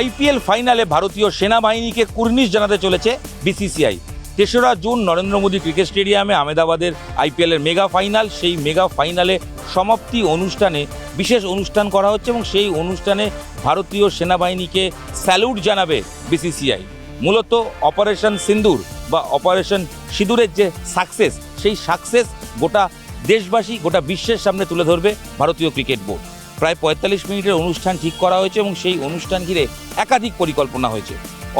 IPL ফাইনালে ভারতীয় সেনাবাহিনীকে কুর্নিশ জানাতে চলেছে বিসিসিআই। তেসরা জুন নরেন্দ্র মোদী ক্রিকেট স্টেডিয়ামে আহমেদাবাদের আইপিএলের মেগা ফাইনাল, সেই মেগা ফাইনালে সমাপ্তি অনুষ্ঠানে বিশেষ অনুষ্ঠান করা হচ্ছে এবং সেই অনুষ্ঠানে ভারতীয় সেনাবাহিনীকে স্যালুট জানাবে বিসিসিআই। মূলত অপারেশন সিন্দুর বা অপারেশন সিঁদুরের যে সাকসেস, সেই সাকসেস গোটা দেশবাসী, গোটা বিশ্বের সামনে তুলে ধরবে ভারতীয় ক্রিকেট বোর্ড। প্রায় পঁয়তাল্লিশ মিনিটের অনুষ্ঠান ঠিক করা হয়েছে এবং সেই অনুষ্ঠান ঘিরে একাধিক পরিকল্পনা হয়েছে।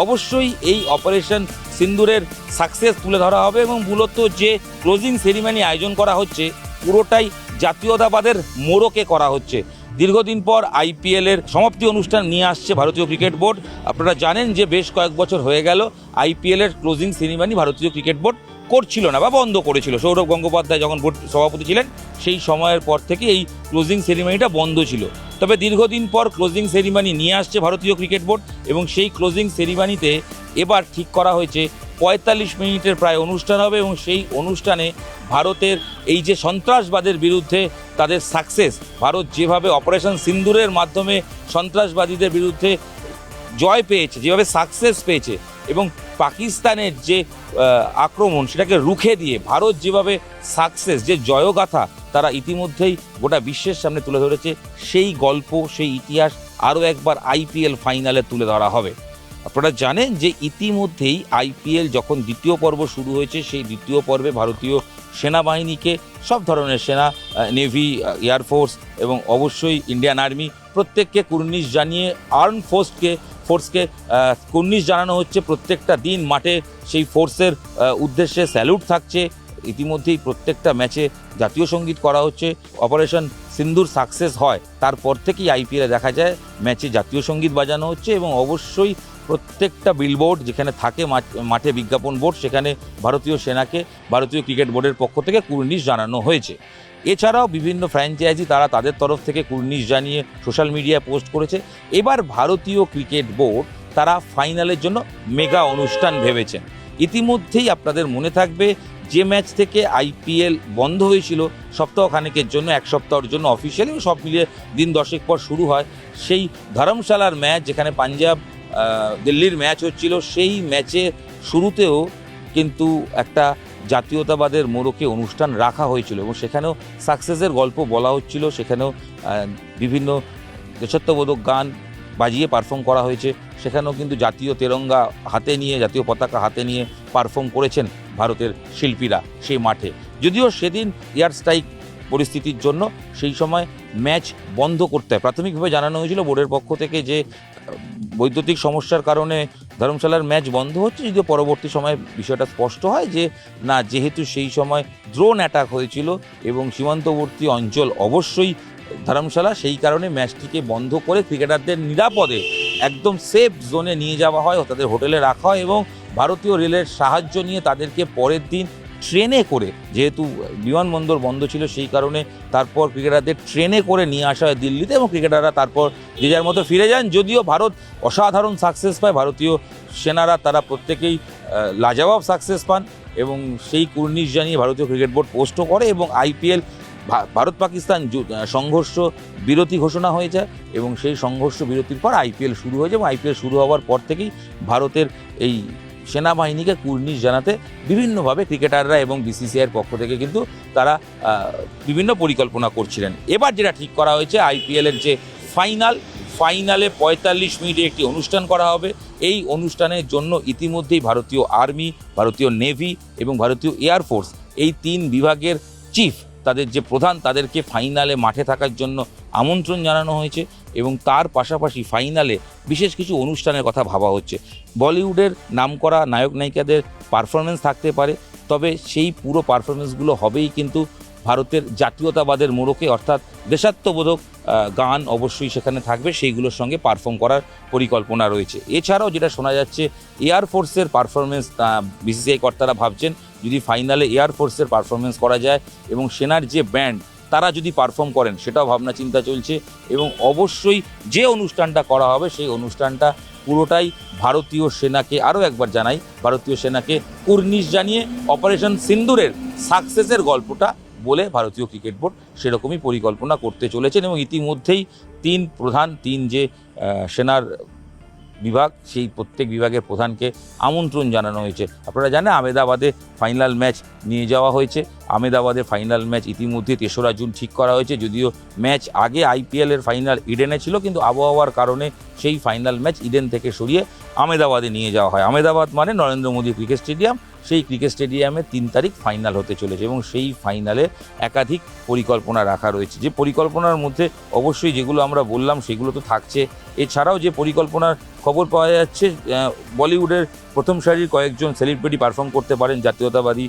অবশ্যই এই অপারেশন সিন্দুরের সাকসেস তুলে ধরা হবে এবং মূলত যে ক্লোজিং সেরিমনি আয়োজন করা হচ্ছে, পুরোটাই জাতীয়তাবাদের মোড়কে করা হচ্ছে। দীর্ঘদিন পর আইপিএলের সমাপ্তি অনুষ্ঠান নিয়ে আসছে ভারতীয় ক্রিকেট বোর্ড। আপনারা জানেন যে বেশ কয়েক বছর হয়ে গেল আইপিএলের ক্লোজিং সেরিমনি ভারতীয় ক্রিকেট বোর্ড করছিল না বা বন্ধ করেছিল। সৌরভ গঙ্গোপাধ্যায় যখন সভাপতি ছিলেন, সেই সময়ের পর থেকে এই ক্লোজিং সেরিমনিটা বন্ধ ছিল। তবে দীর্ঘদিন পর ক্লোজিং সেরিমনি নিয়ে আসছে ভারতীয় ক্রিকেট বোর্ড এবং সেই ক্লোজিং সেরিমনিতে এবার ঠিক করা হয়েছে, পঁয়তাল্লিশ মিনিটের প্রায় অনুষ্ঠান হবে এবং সেই অনুষ্ঠানে ভারতের এই যে সন্ত্রাসবাদের বিরুদ্ধে তাদের সাকসেস ভারত যেভাবে অপারেশন সিন্দুরের মাধ্যমে সন্ত্রাসবাদীদের বিরুদ্ধে জয় পেয়েছে, যেভাবে সাকসেস পেয়েছে এবং পাকিস্তানের যে আক্রমণ সেটাকে রুখে দিয়ে ভারত যেভাবে সাকসেস যে জয়গাথা তারা ইতিমধ্যেই গোটা বিশ্বের সামনে তুলে ধরেছে, সেই গল্প, সেই ইতিহাস আরও একবার আইপিএল ফাইনালে তুলে ধরা হবে। আপনারা জানেন যে ইতিমধ্যেই আইপিএল যখন দ্বিতীয় পর্ব শুরু হয়েছে, সেই দ্বিতীয় পর্বে ভারতীয় সেনাবাহিনীকে সব ধরনের সেনা নেভি এয়ারফোর্স এবং অবশ্যই ইন্ডিয়ান আর্মি প্রত্যেককে কুর্নিশ জানিয়ে আর্ম ফোর্সকে ফোর্সকে কুর্নিশ জানানো হচ্ছে প্রত্যেকটা দিন মাঠে সেই ফোর্সের উদ্দেশ্যে স্যালুট থাকছে। ইতিমধ্যেই প্রত্যেকটা ম্যাচে জাতীয় সংগীত করা হচ্ছে। অপারেশন সিন্দুর সাকসেস হয়, তারপর থেকেই আইপিএলে দেখা যায়, ম্যাচে জাতীয় সংগীত বাজানো হচ্ছে এবং অবশ্যই প্রত্যেকটা বিলবোর্ড যেখানে থাকে মাঠ- বিজ্ঞাপন বোর্ড সেখানে ভারতীয় সেনাকে ভারতীয় ক্রিকেট বোর্ডের পক্ষ থেকে কুর্নিশ জানানো হয়েছে। এছাড়াও বিভিন্ন ফ্র্যাঞ্চাইজি তারা তাদের তরফ থেকে কুর্নিশ জানিয়ে সোশ্যাল মিডিয়ায় পোস্ট করেছে। এবার ভারতীয় ক্রিকেট বোর্ড তারা ফাইনালের জন্য মেগা অনুষ্ঠান ভেবেছেন। ইতিমধ্যেই আপনাদের মনে থাকবে যে ম্যাচ থেকে আইপিএল বন্ধ হয়েছিল, সপ্তাহখানেকের জন্য, এক সপ্তাহের জন্য অফিসিয়ালি সব মিলিয়ে দিন দশেক পর শুরু হয়। সেই ধর্মশালার ম্যাচ যেখানে পাঞ্জাব দিল্লির ম্যাচ হচ্ছিল, সেই ম্যাচে শুরুতেও কিন্তু একটা জাতীয়তাবাদের মোড়কে অনুষ্ঠান রাখা হয়েছিল এবং সেখানেও সাকসেসের গল্প বলা হচ্ছিল, সেখানেও বিভিন্ন দেশত্ববোধক গান বাজিয়ে পারফর্ম করা হয়েছে, সেখানেও কিন্তু জাতীয় তেরঙ্গা হাতে নিয়ে, জাতীয় পতাকা হাতে নিয়ে পারফর্ম করেছেন ভারতের শিল্পীরা সেই মাঠে। যদিও সেদিন এয়ার স্ট্রাইক পরিস্থিতির জন্য সেই সময় ম্যাচ বন্ধ করতে হয়। প্রাথমিকভাবে জানানো হয়েছিল বোর্ডের পক্ষ থেকে যে বৈদ্যুতিক সমস্যার কারণে ধর্মশালার ম্যাচ বন্ধ হচ্ছে, যদিও পরবর্তী সময়ে বিষয়টা স্পষ্ট হয় যে, না, যেহেতু সেই সময় ড্রোন অ্যাটাক হয়েছিল এবং সীমান্তবর্তী অঞ্চল অবশ্যই ধর্মশালা, সেই কারণে ম্যাচটিকে বন্ধ করে ক্রিকেটারদের নিরাপদে একদম সেফ জোনে নিয়ে যাওয়া হয়, তাদের হোটেলে রাখা হয় এবং ভারতীয় রেলের সাহায্য নিয়ে তাদেরকে পরের দিন ট্রেনে করে, যেহেতু বিমানবন্দর বন্ধ ছিল সেই কারণে তারপর ক্রিকেটারদের ট্রেনে করে নিয়ে আসা হয় দিল্লিতে এবং ক্রিকেটাররা তারপর যে যার মতো ফিরে যান। যদিও ভারত অসাধারণ সাকসেস পায়, ভারতীয় সেনারা তারা প্রত্যেকেই লাজবাব সাকসেস পান এবং সেই কুর্নিশ জানিয়ে ভারতীয় ক্রিকেট বোর্ড পোস্টও করে এবং আইপিএল ভারত পাকিস্তান সংঘর্ষ বিরতি ঘোষণা হয়ে যায় এবং সেই সংঘর্ষ বিরতির পর আইপিএল শুরু হয়ে যায় এবং আইপিএল শুরু হওয়ার পর থেকেই ভারতের এই সেনাবাহিনীকে কুর্নিশ জানাতে বিভিন্নভাবে ক্রিকেটাররা এবং বিসিসিআইয়ের পক্ষ থেকে কিন্তু তারা বিভিন্ন পরিকল্পনা করছিলেন। এবার যেটা ঠিক করা হয়েছে আইপিএলের যে ফাইনাল, ফাইনালে পঁয়তাল্লিশ মিনিটে একটি অনুষ্ঠান করা হবে। এই অনুষ্ঠানের জন্য ইতিমধ্যেই ভারতীয় আর্মি, ভারতীয় নেভি এবং ভারতীয় এয়ারফোর্স এই তিন বিভাগের চিফ, তাদের যে প্রধান, তাদেরকে ফাইনালে মাঠে থাকার জন্য আমন্ত্রণ জানানো হয়েছে। এবং তার পাশাপাশি ফাইনালে বিশেষ কিছু অনুষ্ঠানের কথা ভাবা হচ্ছে। বলিউডের নামকরা নায়ক নায়িকাদের পারফরমেন্স থাকতে পারে, তবে সেই পুরো পারফরমেন্সগুলো হবেই কিন্তু ভারতের জাতীয়তাবাদের মোড়কে, অর্থাৎ দেশাত্মবোধক গান অবশ্যই সেখানে থাকবে, সেইগুলোর সঙ্গে পারফর্ম করার পরিকল্পনা রয়েছে। এছাড়াও যেটা শোনা যাচ্ছে এয়ারফোর্সের পারফরমেন্স বিসিসিআই কর্তারা ভাবছেন, যদি ফাইনালে এয়ারফোর্সের পারফরমেন্স করা যায় এবং সেনার যে ব্যান্ড তারা যদি পারফর্ম করেন, সেটাও ভাবনা চিন্তা চলছে এবং অবশ্যই যে অনুষ্ঠানটা করা হবে, সেই অনুষ্ঠানটা পুরোটাই ভারতীয় সেনাকে আরও একবার জানাই, ভারতীয় সেনাকে কুর্নিশ জানিয়ে অপারেশন সিন্দুরের সাকসেসের গল্পটা বলে ভারতীয় ক্রিকেট বোর্ড সেরকমই পরিকল্পনা করতে চলেছেন এবং ইতিমধ্যেই তিন প্রধান, তিন যে সেনার বিভাগ, সেই প্রত্যেক বিভাগের প্রধানকে আমন্ত্রণ জানানো হয়েছে। আপনারা জানেন আমেদাবাদে ফাইনাল ম্যাচ নিয়ে যাওয়া হয়েছে। আমেদাবাদে ফাইনাল ম্যাচ ইতিমধ্যে তেসরা জুন ঠিক করা হয়েছে। যদিও ম্যাচ আগে আইপিএলের ফাইনাল ইডেনে ছিল, কিন্তু আবহাওয়ার কারণে সেই ফাইনাল ম্যাচ ইডেন থেকে সরিয়ে আমেদাবাদে নিয়ে যাওয়া হয়। আমেদাবাদ মানে নরেন্দ্র মোদী ক্রিকেট স্টেডিয়াম। সেই ক্রিকেট স্টেডিয়ামে তিন তারিখ ফাইনাল হতে চলেছে এবং সেই ফাইনালে একাধিক পরিকল্পনা রাখা রয়েছে। যে পরিকল্পনার মধ্যে অবশ্যই যেগুলো আমরা বললাম সেগুলো তো থাকছে। এছাড়াও যে পরিকল্পনার খবর পাওয়া যাচ্ছে বলিউডের প্রথম সারির কয়েকজন সেলিব্রিটি পারফর্ম করতে পারেন। জাতীয়তাবাদী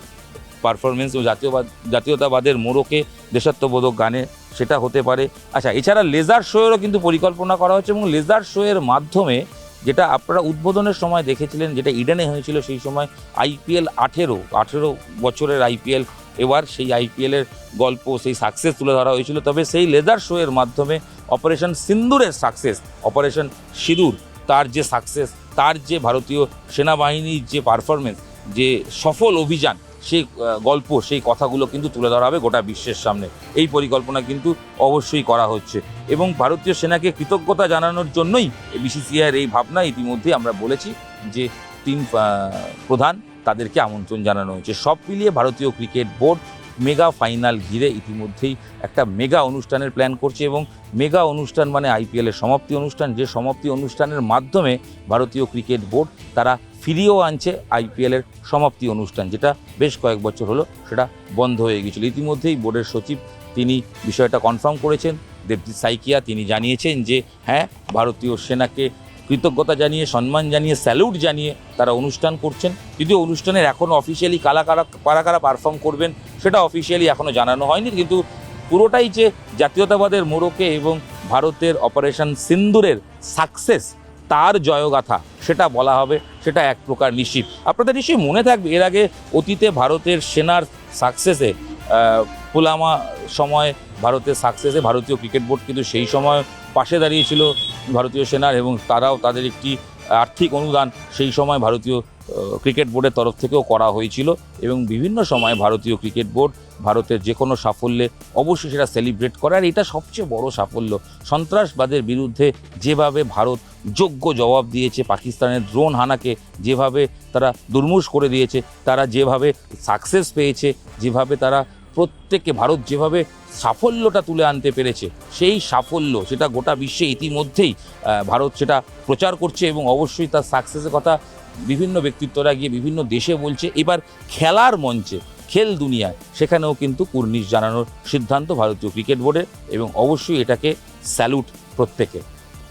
পারফরমেন্স ও জাতীয়বাদ, জাতীয়তাবাদের মোড়কে দেশাত্মবোধক গানে সেটা হতে পারে। আচ্ছা এছাড়া লেজার শোয়েরও কিন্তু পরিকল্পনা করা হচ্ছে এবং লেজার শোয়ের মাধ্যমে যেটা আপনারা উদ্বোধনের সময় দেখেছিলেন, যেটা ইডেনে হয়েছিল, সেই সময় আইপিএল আঠেরো আঠেরো বছরের আইপিএল, এবার সেই আইপিএলের গল্প, সেই সাকসেস তুলে ধরা হয়েছিল। তবে সেই লেজার শোয়ের মাধ্যমে অপারেশন সিন্দুরের সাকসেস অপারেশন সিঁদুর, তার যে সাকসেস তার যে ভারতীয় সেনাবাহিনীর যে পারফরমেন্স যে সফল অভিযান সেই গল্প, সেই কথাগুলো কিন্তু তুলে ধরা হবে গোটা বিশ্বের সামনে। এই পরিকল্পনা কিন্তু অবশ্যই করা হচ্ছে। এবং ভারতীয় সেনাকে কৃতজ্ঞতা জানানোর জন্যই বিসিসিআইয়ের এই ভাবনা ইতিমধ্যে আমরা বলেছি যে, তিন প্রধান তাদেরকে আমন্ত্রণ জানানো হয়েছে। সব মিলিয়ে ভারতীয় ক্রিকেট বোর্ড মেগা ফাইনাল ঘিরে ইতিমধ্যেই একটা মেগা অনুষ্ঠানের প্ল্যান করছে এবং মেগা অনুষ্ঠান মানে আইপিএলের সমাপ্তি অনুষ্ঠান। যে সমাপ্তি অনুষ্ঠানের মাধ্যমে ভারতীয় ক্রিকেট বোর্ড তারা ফিরিয়েও আনছে আইপিএলের সমাপ্তি অনুষ্ঠান, যেটা বেশ কয়েক বছর হলো সেটা বন্ধ হয়ে গিয়েছিল। ইতিমধ্যেই বোর্ডের সচিব তিনি বিষয়টা কনফার্ম করেছেন। দেবজিৎ সাইকিয়া তিনি জানিয়েছেন যে হ্যাঁ ভারতীয় সেনাকে কৃতজ্ঞতা জানিয়ে, সম্মান জানিয়ে স্যালুট জানিয়ে তারা অনুষ্ঠান করছেন। যদিও অনুষ্ঠানের এখনও অফিসিয়ালি কারা কারা কারা কারা পারফর্ম করবেন সেটা অফিসিয়ালি এখনও জানানো হয়নি, কিন্তু পুরোটাই যে জাতীয়তাবাদের মোড়কে এবং ভারতের অপারেশন সিন্দুরের সাকসেস তার জয়গাথা, সেটা বলা হবে, সেটা এক প্রকার নিশ্চিত। আপনাদের নিশ্চয়ই মনে থাকবে, এর আগে অতীতে ভারতের সেনার সাকসেসে পুলামা সময় ভারতের সাকসেসে ভারতীয় ক্রিকেট বোর্ড কিন্তু সেই সময় পাশে দাঁড়িয়েছিল ভারতীয় সেনার এবং তারাও তাদের একটি আর্থিক অনুদান সেই সময় ভারতীয় ক্রিকেট বোর্ডের তরফ থেকেও করা হয়েছিল এবং বিভিন্ন সময় ভারতীয় ক্রিকেট বোর্ড ভারতের যে কোনো সাফল্যে অবশ্যই সেটা সেলিব্রেট করে। আর এটা সবচেয়ে বড় সাফল্য, সন্ত্রাসবাদের বিরুদ্ধে যেভাবে ভারত যোগ্য জবাব দিয়েছে, পাকিস্তানের ড্রোন হানাকে যেভাবে তারা দুর্মুষ করে দিয়েছে, তারা যেভাবে সাকসেস পেয়েছে, যেভাবে তারা প্রত্যেককে, ভারত যেভাবে সাফল্যটা তুলে আনতে পেরেছে, সেই সাফল্য সেটা গোটা বিশ্বে ইতিমধ্যেই ভারত সেটা প্রচার করছে এবং অবশ্যই তার সাকসেসের কথা বিভিন্ন ব্যক্তিত্বরা গিয়ে বিভিন্ন দেশে বলছে, এবার খেলার মঞ্চে, খেল দুনিয়ায়। সেখানেও কিন্তু কুর্নিশ জানানোর সিদ্ধান্ত ভারতীয় ক্রিকেট বোর্ডের এবং অবশ্যই এটাকে স্যালুট প্রত্যেকে।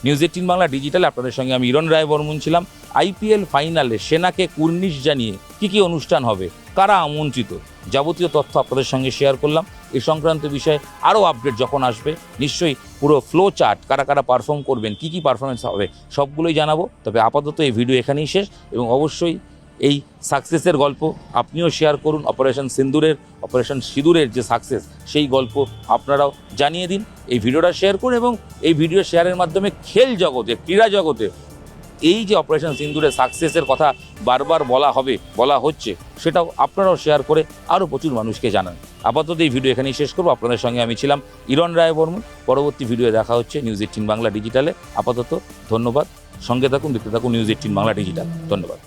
নিউজ এইটিন বাংলা ডিজিটাল আপনাদের সঙ্গে আমি ইরন রায় বর্মন ছিলাম। আইপিএল ফাইনালে সেনাকে কুর্নিশ জানিয়ে কি কি অনুষ্ঠান হবে, কারা আমন্ত্রিত যাবতীয় তথ্য আপনাদের সঙ্গে শেয়ার করলাম। এই সংক্রান্ত বিষয়ে আরও আপডেট যখন আসবে, নিশ্চয়ই পুরো ফ্লো চার্ট কারা কারা পারফর্ম করবেন, কি কী পারফরমেন্স হবে, সবগুলোই জানাব। তবে আপাতত এই ভিডিও এখানেই শেষ এবং অবশ্যই এই সাকসেসের গল্প আপনিও শেয়ার করুন। অপারেশন সিন্দুরের অপারেশন সিঁদুরের যে সাকসেস সেই গল্প আপনারাও জানিয়ে দিন। এই ভিডিওটা শেয়ার করুন এবং এই ভিডিও শেয়ারের মাধ্যমে খেল জগতে, ক্রীড়া জগতে এই যে অপারেশন সিন্দুরের সাকসেসের কথা বারবার বলা হবে, বলা হচ্ছে, সেটাও আপনারাও শেয়ার করে আরও প্রচুর মানুষকে জানান। আপাতত এই ভিডিও এখানেই শেষ করব। আপনাদের সঙ্গে আমি ছিলাম ইরন রায় বর্মন পরবর্তী ভিডিও দেখা হচ্ছে নিউজ এইটিন বাংলা ডিজিটালে আপাতত ধন্যবাদ। সঙ্গে থাকুন, দেখতে থাকুন নিউজ এইটিন বাংলা ডিজিটাল ধন্যবাদ।